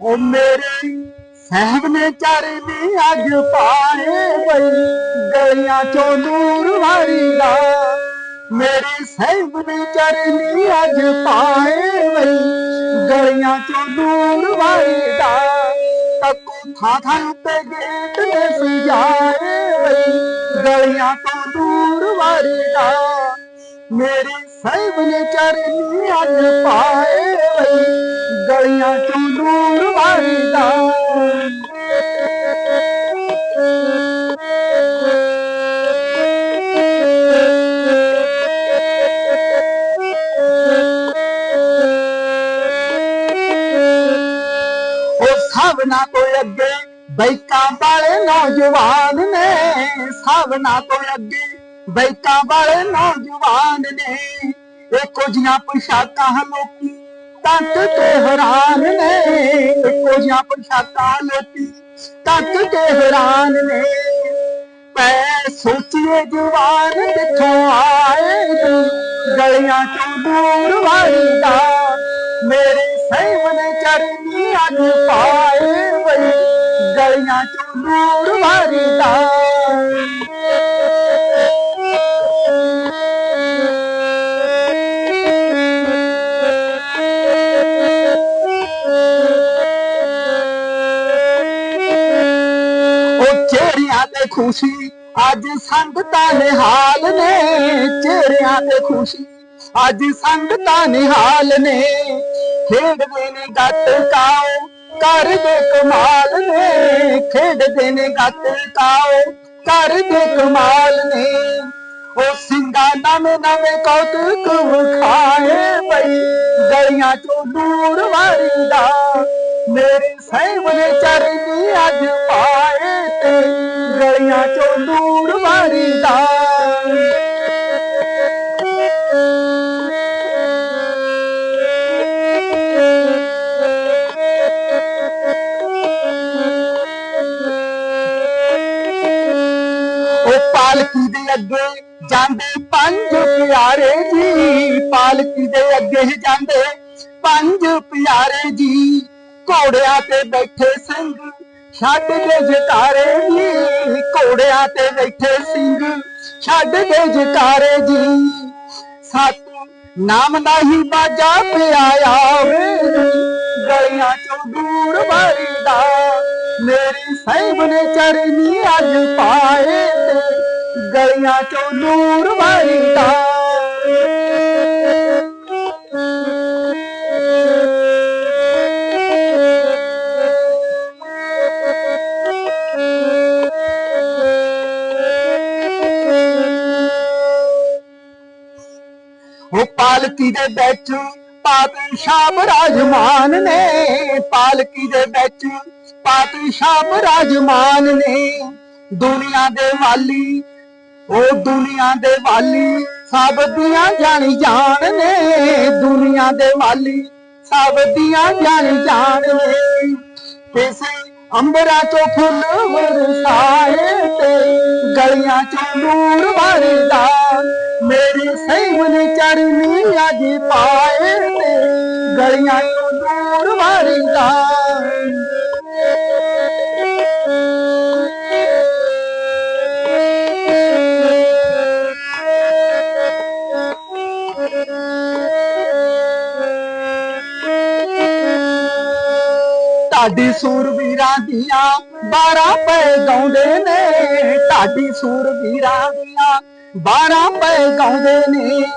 ਉਹ ਮੇਰੇ ਸਹਿਬ ਨੇ ਚਰਨੀ ਅੱਜ ਪਾਏ ਬਈ, ਗਲੀਆਂ ਚੋਂ ਦੂਰ ਵਾਰੀ ਦਾ ਮੇਰੇ ਸਹਿਬ ਨੇ ਚਰਨੀ ਅੱਜ ਪਾਏ ਬਈ, ਗਲੀਆਂ ਚੋਂ ਦੂਰ ਵਾਰੀ ਦਾ ਤੱਕੂ ਥਾਂ ਥਾਂ ਉੱਤੇ ਗੇਟ ਨੇ ਸਜਾਏ ਬਈ, ਗਲੀਆਂ ਤੋਂ ਦੂਰ ਵਾਰੀ ਦਾ ਮੇਰੇ ਸਹਿਬ ਨੇ ਚਰਨੀ ਅੱਜ ਪਾਏ ਬਈ ਗਲੀਆਂ ਚੋਂ ਦੂਰ ਵਾਰੀ ਦਾ ਤੋਂ ਅੱਗੇ ਬੈਕਾਂ ਵਾਲੇ ਨੌਜਵਾਨ ਨੇ ਸਭਨਾ ਤੋਂ ਅੱਗੇ ਬੈਕਾਂ ਵਾਲੇ ਨੌਜਵਾਨ ਨੇ। ਇੱਕੋ ਜੀਆਂ ਪੁਸ਼ਾਕਾਂ ਲੋਕੀ ਤੱਕ ਕੇ ਹੈਰਾਨ ਨੇ ਇੱਕੋ ਜੀਆਂ ਪੁਸ਼ਾਕਾਂ ਲੋਕੀ। ਤੱਕ ਕੇ ਹੈਰਾਨ ਨੇ ਮੈਂ ਸੋਚੀਏ ਜਵਾਨ ਕਿੱਥੋਂ ਆਏ ਨੇ, ਗਲੀਆਂ ਚੋਂ ਦੂਰ ਵਾਰੀ ਦਾ ਮੇਰੇ ਸਹਿਬ ਨੇ ਚਰਨੀ ਅੱਜ ਪਾਏ ਵਈ ਗਲੀਆਂ ਚੋਂ ਦੂਰ ਵਾਰੀ ਚਿਹਰਿਆਂ ਤੇ ਖੁਸ਼ੀ। ਅੱਜ ਸੰਗਤਾਂ ਨਿਹਾਲ ਨੇ, ਚਿਹਰਿਆਂ ਤੇ ਖੁਸ਼ੀ। ਅੱਜ ਸੰਗਤਾਂ ਨਿਹਾਲ ਨੇ, ਖੇਡਦੇ ਨੇ ਗੱਤਕਾਓ ਕਰਦੇ ਕਮਾਲ ਨੇ, ਖੇਡਦੇ ਨੇ ਗੱਤਕਾਓ ਕਰਦੇ ਕਮਾਲ ਨੇ। ਉਹ ਸਿੰਘਾਂ ਨਵੇਂ ਨਵੇਂ ਕੌਤਕ ਵਿਖਾਏ ਬਈ ਗਲੀਆਂ ਚੋਂ ਦੂਰ ਵਾਰੀ ਦਾ। ਮੇਰੇ ਸਹਿਬ ਨੇ ਚਰਨੀ ਅੱਜ ਪਾਏ ਤੇ ਗਲੀਆਂ ਚੋਂ ਦੂਰ ਵਾਰੀ ਉਹ ਪਾਲਕੀ ਦੇ ਅੱਗੇ ਜਾਂਦੇ ਪੰਜ ਪਿਆਰੇ ਜੀ। ਪਾਲਕੀ ਦੇ ਅੱਗੇ ਜਾਂਦੇ ਪੰਜ ਪਿਆਰੇ ਜੀ। ਘੋੜਿਆਂ ਤੇ ਬੈਠੇ ਸਿੰਘ ਛੱਡ ਦੇ ਜਕਾਰੇ ਜੀ, ਘੋੜਿਆਂ ਤੇ ਬੈਠੇ ਸਿੰਘ ਛੱਡ ਦੇ ਜਕਾਰੇ ਜੀ ਸਤ ਨਾਮ ਨਹੀਂ ਬਾਜਾ ਪਿਆਇਆ ਗਲੀਆਂ ਚੋਂ ਦੂਰ ਵਾਰੀ ਦਾ ਮੇਰੀ ਸਹਿਬ ਨੇ ਚਰਨੀ ਅੱਜ ਪਾਏ ਗਲੀਆਂ ਚੋਂ ਦੂਰ ਵਾਰੀ ਪਾਲਕੀ ਦੇ ਵਿੱਚ ਪਾਤਸ਼ਾਹ ਬਰਾਜਮਾਨ ਨੇ, ਪਾਲਕੀ ਦੇ ਵਿੱਚ ਪਾਤਸ਼ਾਹ ਬਰਾਜਮਾਨ ਨੇ। ਦੁਨੀਆ ਦੇ ਵਾਲੀ ਉਹ ਦੁਨੀਆ ਦੇ ਵਾਲੀ ਸਭ ਦੀਆਂ ਜਾਣੀ ਜਾਣ ਨੇ। ਦੁਨੀਆ ਦੇ ਵਾਲੀ ਸਭ ਦੀਆਂ ਜਾਣੀ ਜਾਣ ਨੇ। ਕਿਸੇ ਅੰਬਰਾਂ ਚੋਂ ਫੁੱਲ ਵਰਸਾਏ ਤੇ ਗਲੀਆਂ ਚੋਂ ਨੂਰ ਵਰਦਾ। ਮੇਰੀ ਸਹਿਬ ਨੇ ਚਰਨੀ ਅੱਜ ਪਾਏ ਤੇ ਗਲੀਆਂ ਚੋਂ ਦੂਰ ਵਰਦਾ ਢਾਡੀ ਸੂਰਵੀਰਾਂ ਦੀਆਂ 12 ਪੈ ਗਾਉਂਦੇ ਨੇ। ਢਾਡੀ ਸੂਰਵੀਰਾਂ ਦੀਆਂ 12 ਪੈ ਗਾਉਂਦੇ ਨੇ।